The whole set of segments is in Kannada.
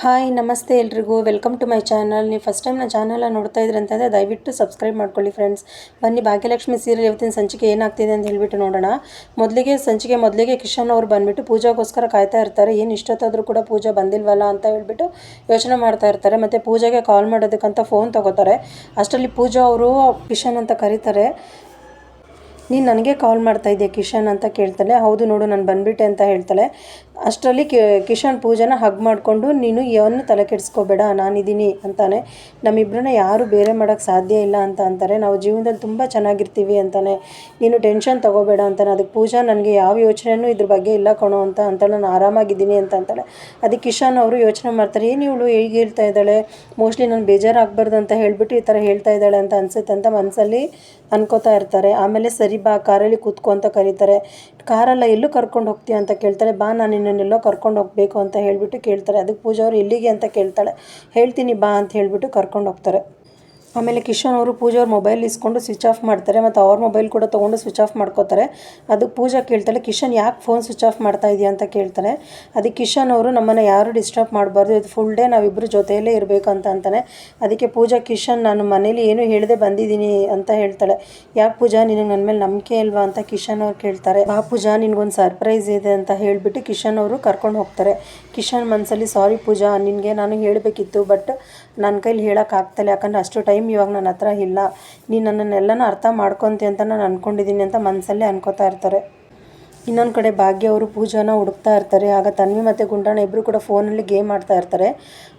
ಹಾಯ್, ನಮಸ್ತೆ ಎಲ್ರಿಗೂ. ವೆಲ್ಕಮ್ ಟು ಮೈ ಚಾನಲ್ ನೀವು ಫಸ್ಟ್ ಟೈಮ್ ನಾನು ಚಾನಲ್ನ ನೋಡ್ತಾ ಇದ್ರೆ ಅಂತಂದರೆ ದಯವಿಟ್ಟು ಸಬ್ಸ್ಕ್ರೈಬ್ ಮಾಡ್ಕೊಳ್ಳಿ ಫ್ರೆಂಡ್ಸ್ ಬನ್ನಿ, ಭಾಗ್ಯಲಕ್ಷ್ಮಿ ಸೀರಿಯಲ್ ಇವತ್ತಿನ ಸಂಚಿಕೆ ಏನಾಗ್ತಿದೆ ಅಂತ ಹೇಳಿಬಿಟ್ಟು ನೋಡೋಣ. ಮೊದಲಿಗೆ ಸಂಚಿಕೆ ಮೊದಲಿಗೆ ಕಿಶನ್ ಅವರು ಬಂದುಬಿಟ್ಟು ಪೂಜಾಗೋಸ್ಕರ ಕಾಯ್ತಾ ಇರ್ತಾರೆ. ಏನು ಇಷ್ಟೊತ್ತಾದರೂ ಕೂಡ ಪೂಜಾ ಬಂದಿಲ್ವಲ್ಲ ಅಂತ ಹೇಳ್ಬಿಟ್ಟು ಯೋಚನೆ ಮಾಡ್ತಾ ಇರ್ತಾರೆ. ಮತ್ತು ಪೂಜೆಗೆ ಕಾಲ್ ಮಾಡೋದಕ್ಕಂತ ಫೋನ್ ತಗೋತಾರೆ. ಅಷ್ಟರಲ್ಲಿ ಪೂಜಾ ಅವರು ಕಿಶನ್ ಅಂತ ಕರೀತಾರೆ. ನೀನು ನನಗೆ ಕಾಲ್ ಮಾಡ್ತಾ ಇದೆಯಾ ಕಿಶನ್ ಅಂತ ಕೇಳ್ತಾಳೆ. ಹೌದು ನೋಡು, ನಾನು ಬಂದ್ಬಿಟ್ಟೆ ಅಂತ ಹೇಳ್ತಾಳೆ. ಅಷ್ಟರಲ್ಲಿ ಕಿಶನ್ ಪೂಜಾನ ಹಗ್ ಮಾಡಿಕೊಂಡು, ನೀನು ಯಾವನ್ನು ತಲೆ ಕೆಡಿಸ್ಕೋಬೇಡ, ನಾನಿದ್ದೀನಿ ಅಂತಾನೆ. ನಮ್ಮಿಬ್ಬರನ್ನ ಯಾರು ಬೇರೆ ಮಾಡೋಕ್ಕೆ ಸಾಧ್ಯ ಇಲ್ಲ ಅಂತ ಅಂತಾರೆ. ನಾವು ಜೀವನದಲ್ಲಿ ತುಂಬ ಚೆನ್ನಾಗಿರ್ತೀವಿ ಅಂತಾನೆ. ನೀನು ಟೆನ್ಷನ್ ತಗೋಬೇಡ ಅಂತಾನೆ. ಅದಕ್ಕೆ ಪೂಜಾ ನನಗೆ ಯಾವ ಯೋಚನೆಯೂ ಇದ್ರ ಬಗ್ಗೆ ಇಲ್ಲ ಕಣೋ ಅಂತ ಅಂತಾಳೆ ನಾನು ಆರಾಮಾಗಿದ್ದೀನಿ ಅಂತ ಅಂತಾಳೆ. ಅದಕ್ಕೆ ಕಿಶನ್ ಅವರು ಯೋಚನೆ ಮಾಡ್ತಾರೆ, ಏನು ಇವಳು ಹೇಗೆ ಹೇಳ್ತಾ ಇದ್ದಾಳೆ? ಮೋಸ್ಟ್ಲಿ ನಾನು ಬೇಜಾರಾಗಬಾರ್ದು ಅಂತ ಹೇಳಿಬಿಟ್ಟು ಈ ಥರ ಹೇಳ್ತಾ ಇದ್ದಾಳೆ ಅಂತ ಅನಿಸುತ್ತೆ ಅಂತ ಮನಸ್ಸಲ್ಲಿ ಅನ್ಕೋತಾ ಇರ್ತಾರೆ. ಆಮೇಲೆ ಸರಿ ಬಾ, ಕಾರಲ್ಲಿ ಕೂತ್ಕೊ ಅಂತ ಕರೀತಾರೆ. ಕಾರಲ್ಲ, ಎಲ್ಲೂ ಕರ್ಕೊಂಡು ಹೋಗ್ತೀಯ? ಅಂತ ಕೇಳ್ತಾರೆ. ಬಾ ನಾನು ನಿನ್ನನ್ನೆಲ್ಲೋ ಕರ್ಕೊಂಡು ಹೋಗಬೇಕು ಅಂತ ಹೇಳಿಬಿಟ್ಟು ಕೇಳ್ತಾರೆ. ಅದಕ್ಕೆ ಪೂಜಾ ಅವರು ಎಲ್ಲಿಗೆ ಅಂತ ಕೇಳ್ತಾಳೆ. ಹೇಳ್ತೀನಿ ಬಾ ಅಂತ ಹೇಳಿಬಿಟ್ಟು ಕರ್ಕೊಂಡು ಹೋಗ್ತಾರೆ. ಆಮೇಲೆ ಕಿಶನ್ ಅವರು ಪೂಜಾ ಅವ್ರ ಮೊಬೈಲ್ ಇಸ್ಕೊಂಡು ಸ್ವಿಚ್ ಆಫ್ ಮಾಡ್ತಾರೆ ಮತ್ತು ಅವ್ರ ಮೊಬೈಲ್ ಕೂಡ ತೊಗೊಂಡು ಸ್ವಿಚ್ ಆಫ್ ಮಾಡ್ಕೋತಾರೆ. ಅದಕ್ಕೆ ಪೂಜಾ ಕೇಳ್ತಾಳೆ, ಕಿಶನ್ ಯಾಕೆ ಫೋನ್ ಸ್ವಿಚ್ ಆಫ್ ಮಾಡ್ತಾ ಇದೆಯಾ? ಅಂತ ಕೇಳ್ತಾನೆ ಅದಕ್ಕೆ ಕಿಶನ್ ಅವರು, ನಮ್ಮನ್ನು ಯಾರು ಡಿಸ್ಟರ್ಬ್ ಮಾಡಬಾರ್ದು, ಇದು ಫುಲ್ ಡೇ ನಾವಿಬ್ಬರು ಜೊತೆಯಲ್ಲೇ ಇರಬೇಕು ಅಂತ ಅಂತಾನೆ. ಅದಕ್ಕೆ ಪೂಜಾ, ಕಿಶನ್, ನಾನು ಮನೇಲಿ ಏನು ಹೇಳದೆ ಬಂದಿದ್ದೀನಿ ಅಂತ ಹೇಳ್ತಾಳೆ. ಯಾಕೆ ಪೂಜಾ, ನಿನಗೆ ನನ್ನ ಮೇಲೆ ನಂಬಿಕೆ ಇಲ್ವಾ? ಅಂತ ಕಿಶನ್ ಅವ್ರು ಕೇಳ್ತಾರೆ. ಆ ಪೂಜಾ, ನಿನಗೊಂದು ಸರ್ಪ್ರೈಸ್ ಇದೆ ಅಂತ ಹೇಳಿಬಿಟ್ಟು ಕಿಶನ್ ಅವರು ಕರ್ಕೊಂಡು ಹೋಗ್ತಾರೆ. ಕಿಶನ್ ಮನಸ್ಸಲ್ಲಿ ಸಾರಿ ಪೂಜಾ, ನಿನಗೆ ನಾನು ಹೇಳಬೇಕಿತ್ತು, ಬಟ್ ನನ್ನ ಕೈಲಿ ಹೇಳೋಕ್ಕಾಗ್ತಲ್ಲ ಯಾಕಂದರೆ ಅಷ್ಟು ಟೈಮ್ ಇವಾಗ ನನ್ನ ಹತ್ರ ಇಲ್ಲ. ನೀನು ನನ್ನನ್ನೆಲ್ಲನೂ ಅರ್ಥ ಮಾಡ್ಕೊತೀಯ ಅಂತ ನಾನು ಅಂದ್ಕೊಂಡಿದ್ದೀನಿ ಅಂತ ಮನಸ್ಸಲ್ಲೇ ಅನ್ಕೋತಾ ಇರ್ತಾರೆ. ಇನ್ನೊಂದು ಕಡೆ ಭಾಗ್ಯ ಅವರು ಪೂಜಾನ ಹುಡುಕ್ತಾ ಇರ್ತಾರೆ. ಆಗ ತನ್ವಿ ಮತ್ತು ಗುಂಡಣ್ಣ ಇಬ್ಬರು ಕೂಡ ಫೋನಲ್ಲಿ ಗೇಮ್ ಆಡ್ತಾ ಇರ್ತಾರೆ.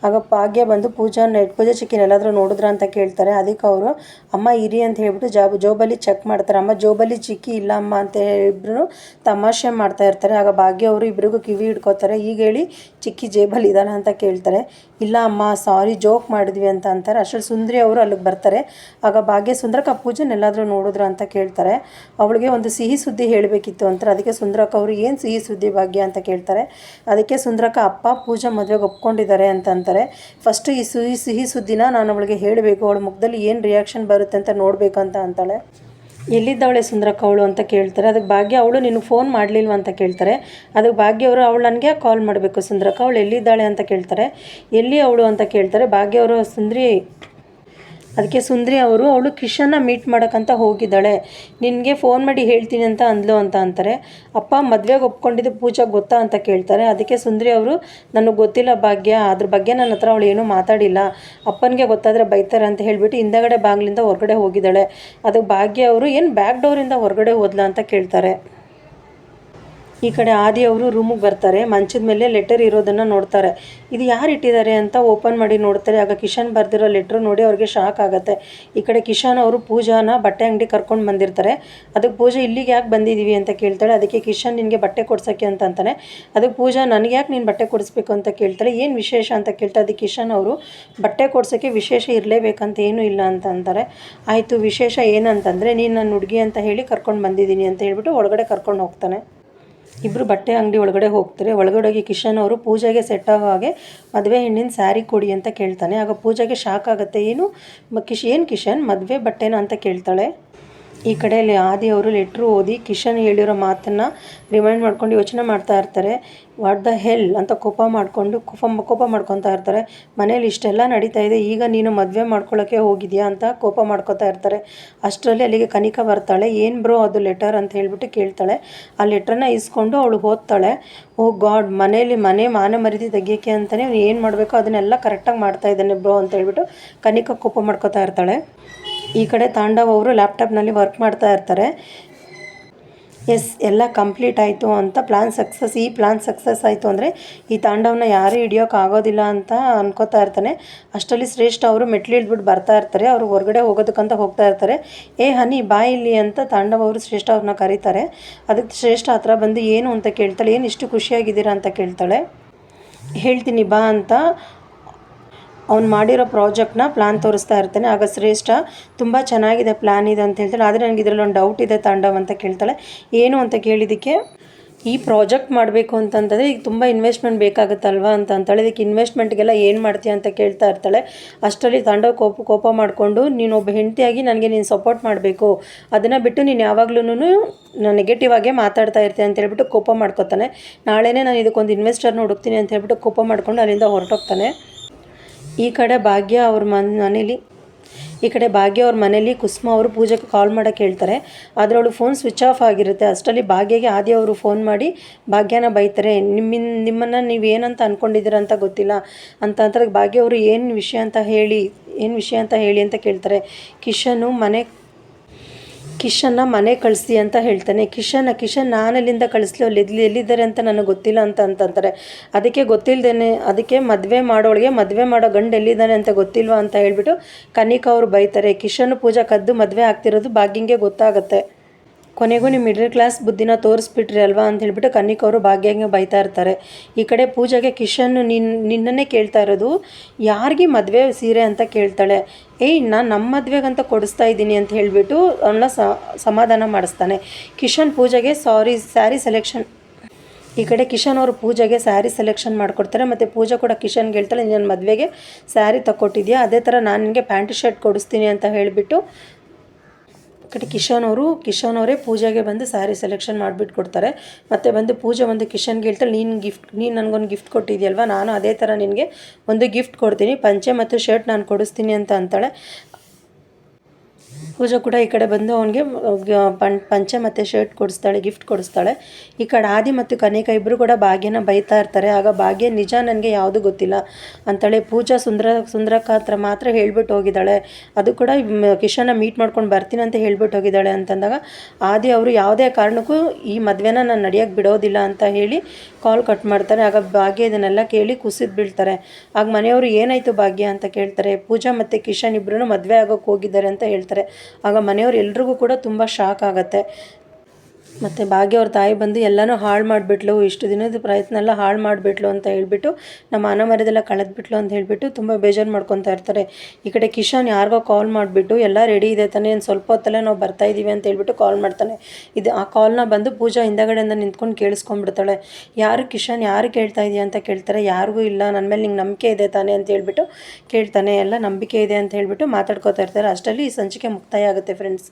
ಆಗ ಭಾಗ್ಯ ಬಂದು ಪೂಜಾ ನೆಟ್ ಪೂಜಾ ಚಿಕ್ಕಿನ ಎಲ್ಲಾದರೂ ನೋಡಿದ್ರ ಅಂತ ಕೇಳ್ತಾರೆ. ಅದಕ್ಕೆ ಅವರು, ಅಮ್ಮ ಇರಿ ಅಂತ ಹೇಳ್ಬಿಟ್ಟು ಜಾಬ್, ಜೋಬಲ್ಲಿ ಚೆಕ್ ಮಾಡ್ತಾರೆ. ಅಮ್ಮ ಜೋಬಲ್ಲಿ ಚಿಕ್ಕಿ ಇಲ್ಲ ಅಮ್ಮ ಅಂತ ಇಬ್ಬರು ತಮಾಷೆ ಮಾಡ್ತಾ ಇರ್ತಾರೆ. ಆಗ ಭಾಗ್ಯ ಅವರು ಇಬ್ಬರಿಗೂ ಕಿವಿ ಹಿಡ್ಕೋತಾರೆ. ಈಗ ಹೇಳಿ ಚಿಕ್ಕಿ ಜೇಬಲ್ಲಿ ಇದ್ದಾನ ಅಂತ ಕೇಳ್ತಾರೆ. ಇಲ್ಲ ಅಮ್ಮ, ಸಾರಿ, ಜೋಕ್ ಮಾಡಿದ್ವಿ ಅಂತ ಅಂತಾರೆ. ಅಷ್ಟರಲ್ಲಿ ಸುಂದ್ರಿ ಅವರು ಅಲ್ಲಿಗೆ ಬರ್ತಾರೆ. ಆಗ ಭಾಗ್ಯ, ಸುಂದ್ರಕ್ಕ, ಪೂಜನ್ ಎಲ್ಲಾದರೂ ನೋಡಿದ್ರು ಅಂತ ಕೇಳ್ತಾರೆ. ಅವಳಿಗೆ ಒಂದು ಸಿಹಿ ಸುದ್ದಿ ಹೇಳಬೇಕಿತ್ತು ಅಂತಾರೆ. ಅದಕ್ಕೆ ಸುಂದ್ರಕ್ಕ ಅವರು ಏನು ಸಿಹಿ ಸುದ್ದಿ ಭಾಗ್ಯ ಅಂತ ಕೇಳ್ತಾರೆ. ಅದಕ್ಕೆ ಸುಂದ್ರಕ್ಕ, ಅಪ್ಪ, ಪೂಜಾ ಮದುವೆಗೆ ಒಪ್ಕೊಂಡಿದ್ದಾರೆ ಅಂತ ಅಂತಾರೆ. ಫಸ್ಟು ಈ ಸಿಹಿ ಸಿಹಿ ಸುದ್ದಿನ ನಾನು ಅವಳಿಗೆ ಹೇಳಬೇಕು. ಅವಳ ಮುಖದಲ್ಲಿ ಏನು ರಿಯಾಕ್ಷನ್ ಬರುತ್ತೆ ಅಂತ ನೋಡಬೇಕು ಅಂತ ಅಂತಾಳೆ. ಎಲ್ಲಿದ್ದವಳೆ ಸುಂದ್ರಕ್ಕ ಅವಳು ಅಂತ ಕೇಳ್ತಾರೆ. ಅದಕ್ಕೆ ಭಾಗ್ಯ, ಅವಳು ನಿನಗೆ ಫೋನ್ ಮಾಡಲಿಲ್ವ ಅಂತ ಕೇಳ್ತಾರೆ. ಅದಕ್ಕೆ ಭಾಗ್ಯ ಅವರು, ಅವಳು ನನಗೆ ಕಾಲ್ ಮಾಡಬೇಕು ಸುಂದ್ರಕ್ಕ. ಅವಳು ಎಲ್ಲಿದ್ದಾಳೆ ಅಂತ ಕೇಳ್ತಾರೆ. ಎಲ್ಲಿ ಅವಳು ಅಂತ ಕೇಳ್ತಾರೆ. ಭಾಗ್ಯ ಅವರು, ಸುಂದ್ರಿ ಅದಕ್ಕೆ ಸುಂದ್ರಿ ಅವರು, ಅವಳು ಕಿಶನ್ನ ಮೀಟ್ ಮಾಡೋಕ್ಕಂತ ಹೋಗಿದ್ದಾಳೆ. ನಿನಗೆ ಫೋನ್ ಮಾಡಿ ಹೇಳ್ತೀನಿ ಅಂತ ಅಂದ್ಲು ಅಂತ ಅಂತಾರೆ. ಅಪ್ಪ, ಮದುವೆಗೆ ಒಪ್ಕೊಂಡಿದ್ದು ಪೂಜಾ ಗೊತ್ತಾ ಅಂತ ಕೇಳ್ತಾರೆ. ಅದಕ್ಕೆ ಸುಂದ್ರಿ ಅವರು, ನನಗೆ ಗೊತ್ತಿಲ್ಲ ಭಾಗ್ಯ. ಅದ್ರ ಬಗ್ಗೆ ನನ್ನ ಹತ್ರ ಅವಳು ಏನೂ ಮಾತಾಡಿಲ್ಲ. ಅಪ್ಪನಿಗೆ ಗೊತ್ತಾದರೆ ಬೈತಾರೆ ಅಂತ ಹೇಳಿಬಿಟ್ಟು ಹಿಂದಗಡೆ ಬಾಗಿಲಿಂದ ಹೊರಗಡೆ ಹೋಗಿದ್ದಾಳೆ. ಅದು ಭಾಗ್ಯ ಅವರು ಏನು ಬ್ಯಾಕ್ ಡೋರಿಂದ ಹೊರಗಡೆ ಹೋದ್ಲಾ ಅಂತ ಕೇಳ್ತಾರೆ. ಈ ಕಡೆ ಆದಿ ಅವರು ರೂಮಿಗೆ ಬರ್ತಾರೆ. ಮಂಚದ ಮೇಲೆ ಲೆಟರ್ ಇರೋದನ್ನು ನೋಡ್ತಾರೆ. ಇದು ಯಾರು ಇಟ್ಟಿದ್ದಾರೆ ಅಂತ ಓಪನ್ ಮಾಡಿ ನೋಡ್ತಾರೆ. ಆಗ ಕಿಶನ್ ಬರೆದಿರೋ ಲೆಟ್ರ್ ನೋಡಿ ಅವ್ರಿಗೆ ಶಾಕ್ ಆಗುತ್ತೆ. ಈ ಕಡೆ ಕಿಶನ್ ಅವರು ಪೂಜಾನ ಬಟ್ಟೆ ಅಂಗಡಿ ಕರ್ಕೊಂಡು ಬಂದಿರ್ತಾರೆ. ಅದಕ್ಕೆ ಪೂಜಾ, ಇಲ್ಲಿಗೆ ಯಾಕೆ ಬಂದಿದ್ದೀವಿ ಅಂತ ಕೇಳ್ತಾಳೆ. ಅದಕ್ಕೆ ಕಿಶನ್, ನಿನಗೆ ಬಟ್ಟೆ ಕೊಡ್ಸೋಕ್ಕೆ ಅಂತ ಅಂತಾನೆ. ಅದಕ್ಕೆ ಪೂಜಾ, ನನಗೆ ಯಾಕೆ ನೀನು ಬಟ್ಟೆ ಕೊಡಿಸ್ಬೇಕು? ಅಂತ ಕೇಳ್ತಾಳೆ. ಏನು ವಿಶೇಷ? ಅಂತ ಕೇಳ್ತಾ ಅದಕ್ಕೆ ಕಿಶನ್ ಅವರು, ಬಟ್ಟೆ ಕೊಡ್ಸೋಕ್ಕೆ ವಿಶೇಷ ಇರಲೇಬೇಕಂತ ಏನೂ ಇಲ್ಲ ಅಂತ ಅಂತಾರೆ. ಆಯಿತು, ವಿಶೇಷ ಏನಂತಂದರೆ, ನೀನು ನನ್ನ ಹುಡುಗಿ ಅಂತ ಹೇಳಿ ಕರ್ಕೊಂಡು ಬಂದಿದ್ದೀನಿ ಅಂತ ಹೇಳ್ಬಿಟ್ಟು ಒಳಗಡೆ ಕರ್ಕೊಂಡು ಹೋಗ್ತಾನೆ. ಇಬ್ಬರು ಬಟ್ಟೆ ಅಂಗಡಿ ಒಳಗಡೆ ಹೋಗ್ತಾರೆ. ಒಳಗಡೆ ಹೋಗಿ ಕಿಶನ್ ಅವರು ಪೂಜೆಗೆ ಸೆಟ್ ಆಗೋ ಹಾಗೆ ಮದುವೆ ಹೆಣ್ಣಿನ ಸ್ಯಾರಿ ಕೊಡಿ ಅಂತ ಕೇಳ್ತಾನೆ. ಆಗ ಪೂಜೆಗೆ ಶಾಕ್ ಆಗುತ್ತೆ. ಏನು ಕಿಶ್ ಏನು ಕಿಶನ್? ಮದುವೆ ಬಟ್ಟೆನಾ ಅಂತ ಕೇಳ್ತಾಳೆ. ಈ ಕಡೆಯಲ್ಲಿ ಆದಿ ಅವರು ಲೆಟ್ರು ಓದಿ ಕಿಶನ್ ಹೇಳಿರೋ ಮಾತನ್ನು ರಿಮೈಂಡ್ ಮಾಡ್ಕೊಂಡು ಯೋಚನೆ ಮಾಡ್ತಾ ಇರ್ತಾರೆ. ವಾಟ್ ದ ಹೆಲ್ ಅಂತ ಕೋಪ ಮಾಡಿಕೊಂಡು, ಕೋಪ ಕೋಪ ಮಾಡ್ಕೊತಾ ಇರ್ತಾರೆ. ಮನೇಲಿ ಇಷ್ಟೆಲ್ಲ ನಡೀತಾ ಇದೆ, ಈಗ ನೀನು ಮದುವೆ ಮಾಡ್ಕೊಳ್ಳೋಕ್ಕೆ ಹೋಗಿದೆಯಾ ಅಂತ ಕೋಪ ಮಾಡ್ಕೊತಾ ಇರ್ತಾರೆ. ಅಷ್ಟರಲ್ಲಿ ಅಲ್ಲಿಗೆ ಕನಿಕ ಬರ್ತಾಳೆ. ಏನು ಬ್ರೋ ಅದು ಲೆಟರ್ ಅಂತ ಹೇಳಿಬಿಟ್ಟು ಕೇಳ್ತಾಳೆ. ಆ ಲೆಟ್ರನ್ನ ಇಸ್ಕೊಂಡು ಅವಳು ಓದ್ತಾಳೆ. ಓ ಗಾಡ್, ಮನೇಲಿ ಮನೆ ಮಾನ ಮರಿದಿ ತೆಗಿಯೋಕ್ಕೆ ಅಂತಲೇ ಏನು ಮಾಡಬೇಕು ಅದನ್ನೆಲ್ಲ ಕರೆಕ್ಟಾಗಿ ಮಾಡ್ತಾ ಇದ್ದಾನೆ ಬ್ರೋ ಅಂತ ಹೇಳ್ಬಿಟ್ಟು ಕನಿಕ ಕೋಪ ಮಾಡ್ಕೊತಾ ಇರ್ತಾಳೆ. ಈ ಕಡೆ ತಾಂಡವ್ ಅವರು ಲ್ಯಾಪ್ಟಾಪ್ನಲ್ಲಿ ವರ್ಕ್ ಮಾಡ್ತಾ ಇರ್ತಾರೆ. ಎಸ್ ಎಲ್ಲ ಕಂಪ್ಲೀಟ್ ಆಯಿತು ಅಂತ ಪ್ಲ್ಯಾನ್ ಸಕ್ಸಸ್ ಈ ಪ್ಲ್ಯಾನ್ ಸಕ್ಸಸ್ ಆಯಿತು ಅಂದರೆ ಈ ತಾಂಡವನ ಯಾರೂ ಹಿಡಿಯೋಕ್ಕಾಗೋದಿಲ್ಲ ಅಂತ ಅನ್ಕೋತಾ ಇರ್ತಾನೆ. ಅಷ್ಟರಲ್ಲಿ ಶ್ರೇಷ್ಠ ಅವರು ಮೆಟ್ಲು ಇಳಿದ್ಬಿಟ್ಟು ಬರ್ತಾ ಇರ್ತಾರೆ. ಅವರು ಹೊರಗಡೆ ಹೋಗೋದಕ್ಕಂತ ಹೋಗ್ತಾ ಇರ್ತಾರೆ. ಏ ಹನಿ, ಬಾ ಇಲ್ಲಿ ಅಂತ ತಾಂಡವ್ ಅವರು ಶ್ರೇಷ್ಠ ಅವ್ರನ್ನ ಕರೀತಾರೆ. ಅದಕ್ಕೆ ಶ್ರೇಷ್ಠ ಹತ್ರ ಬಂದು ಏನು ಅಂತ ಕೇಳ್ತಾಳೆ? ಏನು ಇಷ್ಟು ಖುಷಿಯಾಗಿದ್ದೀರಾ ಅಂತ ಕೇಳ್ತಾಳೆ. ಹೇಳ್ತೀನಿ, ಬಾ ಅಂತ ಅವ್ನು ಮಾಡಿರೋ ಪ್ರಾಜೆಕ್ಟ್ನ ಪ್ಲ್ಯಾನ್ ತೋರಿಸ್ತಾ ಇರ್ತಾನೆ. ಆಗ ಶ್ರೇಷ್ಠ, ತುಂಬ ಚೆನ್ನಾಗಿದೆ ಪ್ಲ್ಯಾನ್ ಇದೆ ಅಂತ ಹೇಳ್ತಾಳೆ. ಆದರೆ ನನಗೆ ಇದರಲ್ಲಿ ಒಂದು ಡೌಟ್ ಇದೆ ತಾಂಡವ್ ಅಂತ ಕೇಳ್ತಾಳೆ. ಏನು ಅಂತ ಕೇಳಿದ್ದಕ್ಕೆ, ಈ ಪ್ರಾಜೆಕ್ಟ್ ಮಾಡಬೇಕು ಅಂತಂತಂದರೆ ಈಗ ತುಂಬ ಇನ್ವೆಸ್ಟ್ಮೆಂಟ್ ಬೇಕಾಗುತ್ತಲ್ವಾ ಅಂತ ಅಂತೇಳಿ. ಇದಕ್ಕೆ ಇನ್ವೆಸ್ಟ್ಮೆಂಟ್ಗೆಲ್ಲ ಏನು ಮಾಡ್ತೀಯ ಅಂತ ಕೇಳ್ತಾ ಇರ್ತಾಳೆ. ಅಷ್ಟರಲ್ಲಿ ತಾಂಡವ್ ಕೋಪ ಕೋಪ ಮಾಡಿಕೊಂಡು, ನೀನು ಒಬ್ಬ ಹೆಂಡತಿಯಾಗಿ ನನಗೆ ನೀನು ಸಪೋರ್ಟ್ ಮಾಡಬೇಕು. ಅದನ್ನು ಬಿಟ್ಟು ನೀನು ಯಾವಾಗ್ಲೂ ನೆಗೆಟಿವ್ ಆಗೇ ಮಾತಾಡ್ತಾ ಇರ್ತೀಯ ಅಂತ ಹೇಳ್ಬಿಟ್ಟು ಕೋಪ ಮಾಡ್ಕೊತಾನೆ. ನಾಳೆನೇ ನಾನು ಇದಕ್ಕೊಂದು ಇನ್ವೆಸ್ಟರ್ನ ಹುಡುಕ್ತೀನಿ ಅಂತ ಹೇಳ್ಬಿಟ್ಟು ಕೋಪ ಮಾಡ್ಕೊಂಡು ಅಲ್ಲಿಂದ ಹೊರಟೋಗ್ತಾನೆ. ಈ ಕಡೆ ಭಾಗ್ಯ ಅವ್ರ ಮನ್, ಮನೇಲಿ, ಈ ಕಡೆ ಭಾಗ್ಯ ಅವ್ರ ಮನೇಲಿ ಕುಸುಮ ಅವರು ಪೂಜೆಗೆ ಕಾಲ್ ಮಾಡೋಕ್ಕೆ ಹೇಳ್ತಾರೆ. ಅವಳು ಫೋನ್ ಸ್ವಿಚ್ ಆಫ್ ಆಗಿರುತ್ತೆ. ಅಷ್ಟರಲ್ಲಿ ಭಾಗ್ಯಗೆ ಆದಿ ಅವರು ಫೋನ್ ಮಾಡಿ, ಭಾಗ್ಯನ ಬೈತಾರೆ, ನಿಮ್ಮಿನ್, ನಿಮ್ಮನ್ನು ನೀವು ಏನಂತ ಅಂದ್ಕೊಂಡಿದ್ದೀರ ಅಂತ ಗೊತ್ತಿಲ್ಲ. ಅಂತ ಭಾಗ್ಯ ಅವರು ಏನು ವಿಷಯ ಅಂತ ಹೇಳಿ, ಏನು ವಿಷಯ ಅಂತ ಹೇಳಿ ಅಂತ ಕೇಳ್ತಾರೆ. ಕಿಶನು ಮನೆ ಕಿಶನ್ನ ಮನೆ ಕಳಿಸಿ ಅಂತ ಹೇಳ್ತಾನೆ. ಕಿಶನ್ನ, ಕಿಶನ್ ನಾನು ಎಲ್ಲಿಂದ ಕಳಿಸ್ಲಿ ಅಲ್ಲಿ ಎಲ್ಲಿ, ಎಲ್ಲಿದ್ದಾರೆ ಅಂತ ನನಗೆ ಗೊತ್ತಿಲ್ಲ ಅಂತ ಅಂತಂತಾರೆ. ಅದಕ್ಕೆ ಗೊತ್ತಿಲ್ಲದೇನೆ ಅದಕ್ಕೆ ಮದುವೆ ಮಾಡೋಳಿಗೆ ಮದುವೆ ಮಾಡೋ ಗಂಡು ಎಲ್ಲಿದ್ದಾನೆ ಅಂತ ಗೊತ್ತಿಲ್ವಾ ಅಂತ ಹೇಳ್ಬಿಟ್ಟು ಕನಿಕಾ ಅವರು ಬೈತಾರೆ. ಕಿಶನ್ ಪೂಜಾ ಕದ್ದು ಮದುವೆ ಆಗ್ತಿರೋದು ಭಾಗ್ಯಂಗೆ ಗೊತ್ತಾಗುತ್ತೆ. ಕೊನೆಗೂ ನಿಮ್ಮ ಮಿಡಲ್ ಕ್ಲಾಸ್ ಬುದ್ಧಿನ ತೋರಿಸ್ಬಿಟ್ರಿ ಅಲ್ವಾ ಅಂತ ಹೇಳ್ಬಿಟ್ಟು ಕನ್ನಿಕ್ ಅವರು ಭಾಗ್ಯಂಗೆ ಬೈತಾ ಇರ್ತಾರೆ. ಈ ಕಡೆ ಪೂಜೆಗೆ ಕಿಶನ್ ನಿನ್ನ ನಿನ್ನನ್ನೇ ಕೇಳ್ತಾ ಇರೋದು, ಯಾರಿಗೆ ಮದುವೆ ಸೀರೆ ಅಂತ ಕೇಳ್ತಾಳೆ? ಏಯ್, ನಾನು ನಮ್ಮ ಮದುವೆಗಂತ ಕೊಡಿಸ್ತಾ ಇದ್ದೀನಿ ಅಂತ ಹೇಳಿಬಿಟ್ಟು ಅವನ್ನ ಸಮಾಧಾನ ಮಾಡಿಸ್ತಾನೆ. ಕಿಶನ್ ಪೂಜೆಗೆ ಸಾರಿ, ಸ್ಯಾರಿ ಸೆಲೆಕ್ಷನ್. ಈ ಕಡೆ ಕಿಶನ್ ಅವರು ಪೂಜೆಗೆ ಸ್ಯಾರಿ ಸೆಲೆಕ್ಷನ್ ಮಾಡಿಕೊಡ್ತಾರೆ, ಮತ್ತು ಪೂಜೆ ಕೂಡ ಕಿಶನ್ಗೆ ಹೇಳ್ತಾಳೆ ನನ್ನ ಮದುವೆಗೆ ಸ್ಯಾರಿ ತಗೊಟ್ಟಿದ್ಯಾ ಅದೇ ಥರ ನಾನು ನಿನಗೆ ಪ್ಯಾಂಟ್ ಶರ್ಟ್ ಕೊಡಿಸ್ತೀನಿ ಅಂತ ಹೇಳಿಬಿಟ್ಟು ಕಡೆ ಕಿಶನ್ ಅವರು, ಕಿಶನ್ ಅವರೇ ಪೂಜೆಗೆ ಬಂದು ಸ್ಯಾರಿ ಸೆಲೆಕ್ಷನ್ ಮಾಡಿಬಿಟ್ಟು ಕೊಡ್ತಾರೆ. ಮತ್ತು ಬಂದು ಪೂಜೆ ಒಂದು ಕಿಶನ್ಗೆ ಹೇಳ್ತಾಳೆ ನೀನು ಗಿಫ್ಟ್ ನೀನು ನನಗೊಂದು ಗಿಫ್ಟ್ ಕೊಟ್ಟಿದ್ಯಲ್ವ? ನಾನು ಅದೇ ಥರ ನಿನಗೆ ಒಂದು ಗಿಫ್ಟ್ ಕೊಡ್ತೀನಿ. ಪಂಚೆ ಮತ್ತು ಶರ್ಟ್ ನಾನು ಕೊಡಿಸ್ತೀನಿ ಅಂತ ಅಂತಾಳೆ. ಪೂಜಾ ಕೂಡ ಈ ಕಡೆ ಬಂದು ಅವನಿಗೆ ಪಂಚೆ ಮತ್ತು ಶರ್ಟ್ ಕೊಡಿಸ್ತಾಳೆ ಗಿಫ್ಟ್ ಕೊಡಿಸ್ತಾಳೆ. ಈ ಕಡೆ ಆದಿ ಮತ್ತು ಕನೇಕ ಇಬ್ಬರು ಕೂಡ ಭಾಗ್ಯನ ಬೈತಾ ಇರ್ತಾರೆ. ಆಗ ಭಾಗ್ಯ, ನಿಜ ನನಗೆ ಯಾವುದು ಗೊತ್ತಿಲ್ಲ ಅಂತೇಳಿ ಪೂಜಾ ಸುಂದರ ಸುಂದರಕ್ಕ ಹತ್ರ ಮಾತ್ರ ಹೇಳ್ಬಿಟ್ಟು ಹೋಗಿದ್ದಾಳೆ. ಅದು ಕೂಡ ಕಿಶನ್ನ ಮೀಟ್ ಮಾಡ್ಕೊಂಡು ಬರ್ತೀನಿ ಅಂತ ಹೇಳ್ಬಿಟ್ಟು ಹೋಗಿದ್ದಾಳೆ ಅಂತಂದಾಗ ಆದಿ ಅವರು ಯಾವುದೇ ಕಾರಣಕ್ಕೂ ಈ ಮದುವೆನ ನಾನು ನಡೆಯೋಕ್ಕೆ ಬಿಡೋದಿಲ್ಲ ಅಂತ ಹೇಳಿ ಕಾಲ್ ಕಟ್ ಮಾಡ್ತಾರೆ. ಆಗ ಭಾಗ್ಯ ಇದನ್ನೆಲ್ಲ ಕೇಳಿ ಕುಸಿದು ಬೀಳ್ತಾರೆ. ಆಗ ಮನೆಯವರು ಏನಾಯಿತು ಭಾಗ್ಯ ಅಂತ ಕೇಳ್ತಾರೆ. ಪೂಜಾ ಮತ್ತು ಕಿಶನ್ ಇಬ್ಬರೂ ಮದುವೆ ಆಗೋಕ್ಕೆ ಹೋಗಿದ್ದಾರೆ ಅಂತ ಹೇಳ್ತಾರೆ. ಆಗ ಮನೆಯವ್ರು ಎಲ್ರಿಗೂ ಕೂಡ ತುಂಬ ಶಾಕ್ ಆಗುತ್ತೆ. ಮತ್ತು ಭಾಗ್ಯ ಅವ್ರ ತಾಯಿ ಬಂದು ಎಲ್ಲನೂ ಹಾಳು ಮಾಡಿಬಿಟ್ಲು, ಇಷ್ಟು ದಿನದ ಪ್ರಯತ್ನ ಎಲ್ಲ ಹಾಳು ಮಾಡಿಬಿಟ್ಲು ಅಂತ ಹೇಳ್ಬಿಟ್ಟು, ನಮ್ಮ ಅನ ಮರ್ಯಾದೆಲ್ಲ ಕಳೆದ್ಬಿಟ್ಲು ಅಂತ ಹೇಳಿಬಿಟ್ಟು ತುಂಬ ಬೇಜಾರು ಮಾಡ್ಕೊತಾ ಇರ್ತಾರೆ. ಈ ಕಡೆ ಕಿಶನ್ ಯಾರಿಗೋ ಕಾಲ್ ಮಾಡಿಬಿಟ್ಟು, ಎಲ್ಲ ರೆಡಿ ಇದೆ ತಾನೇ ಏನು ಸ್ವಲ್ಪ ಹೊತ್ತಲ್ಲೇ ನಾವು ಬರ್ತಾ ಇದ್ದೀವಿ ಅಂತ ಹೇಳ್ಬಿಟ್ಟು ಕಾಲ್ ಮಾಡ್ತಾನೆ. ಇದು ಆ ಕಾಲ್ನ ಬಂದು ಪೂಜಾ ಹಿಂದಗಡೆಯಿಂದ ನಿಂತ್ಕೊಂಡು ಕೇಳಿಸ್ಕೊಂಡ್ಬಿಡ್ತಾಳೆ. ಯಾರು ಕಿಶನ್, ಯಾರು ಕೇಳ್ತಾ ಇದೆಯಾ? ಅಂತ ಕೇಳ್ತಾರೆ. ಯಾರಿಗೂ ಇಲ್ಲ ನನ್ನ ಮೇಲೆ ನಿಂಗೆ ನಂಬಿಕೆ ಇದೆ ತಾನೇ ಅಂತ ಹೇಳ್ಬಿಟ್ಟು ಕೇಳ್ತಾನೆ. ಎಲ್ಲ ನಂಬಿಕೆ ಇದೆ ಅಂತ ಹೇಳ್ಬಿಟ್ಟು ಮಾತಾಡ್ಕೋತಾ ಇರ್ತಾರೆ. ಅಷ್ಟರಲ್ಲಿ ಈ ಸಂಚಿಕೆ ಮುಕ್ತಾಯ ಆಗುತ್ತೆ ಫ್ರೆಂಡ್ಸ್